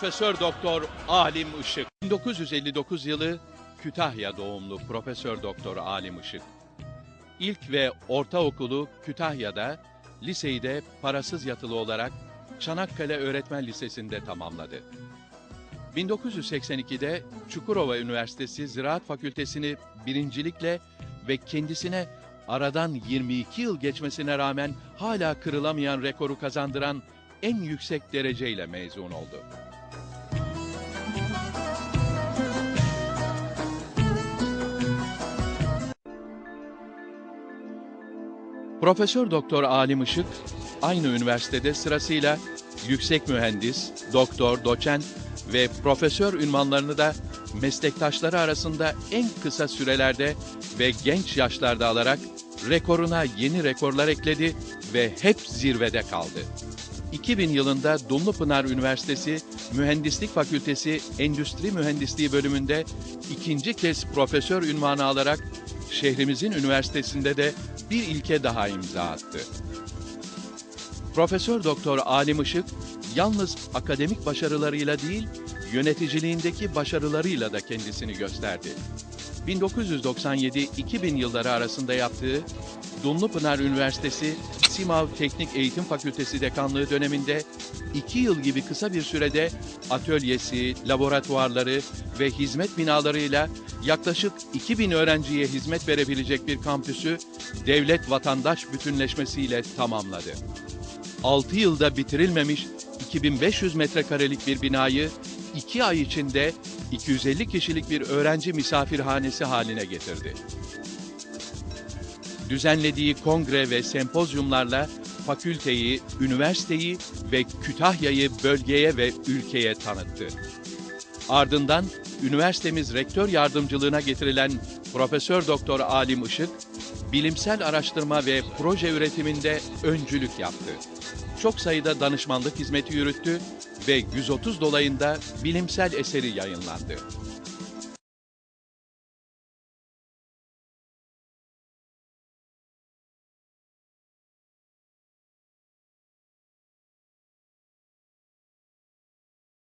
Profesör Doktor Alim Işık 1959 yılı Kütahya doğumlu Profesör Doktor Alim Işık. İlk ve ortaokulu Kütahya'da, liseyi de parasız yatılı olarak Çanakkale Öğretmen Lisesi'nde tamamladı. 1982'de Çukurova Üniversitesi Ziraat Fakültesini birincilikle ve kendisine aradan 22 yıl geçmesine rağmen hala kırılamayan rekoru kazandıran en yüksek dereceyle mezun oldu. Profesör Doktor Alim Işık aynı üniversitede sırasıyla yüksek mühendis, doktor, doçent ve profesör ünvanlarını da meslektaşları arasında en kısa sürelerde ve genç yaşlarda alarak rekoruna yeni rekorlar ekledi ve hep zirvede kaldı. 2000 yılında Dumlupınar Üniversitesi Mühendislik Fakültesi Endüstri Mühendisliği bölümünde ikinci kez profesör ünvanı alarak şehrimizin üniversitesinde de bir ilke daha imza attı. Profesör Doktor Alim Işık yalnız akademik başarılarıyla değil, yöneticiliğindeki başarılarıyla da kendisini gösterdi. 1997-2000 yılları arasında yaptığı Dumlupınar Üniversitesi Simav Teknik Eğitim Fakültesi dekanlığı döneminde 2 yıl gibi kısa bir sürede atölyesi, laboratuvarları ve hizmet binalarıyla yaklaşık 2000 öğrenciye hizmet verebilecek bir kampüsü devlet vatandaş bütünleşmesiyle tamamladı. 6 yılda bitirilmemiş 2500 metrekarelik bir binayı 2 ay içinde 250 kişilik bir öğrenci misafirhanesi haline getirdi. Düzenlediği kongre ve sempozyumlarla fakülteyi, üniversiteyi ve Kütahya'yı bölgeye ve ülkeye tanıttı. Ardından üniversitemiz rektör yardımcılığına getirilen Profesör Doktor Alim Işık, bilimsel araştırma ve proje üretiminde öncülük yaptı. Çok sayıda danışmanlık hizmeti yürüttü ve 130 dolayında bilimsel eseri yayınlandı.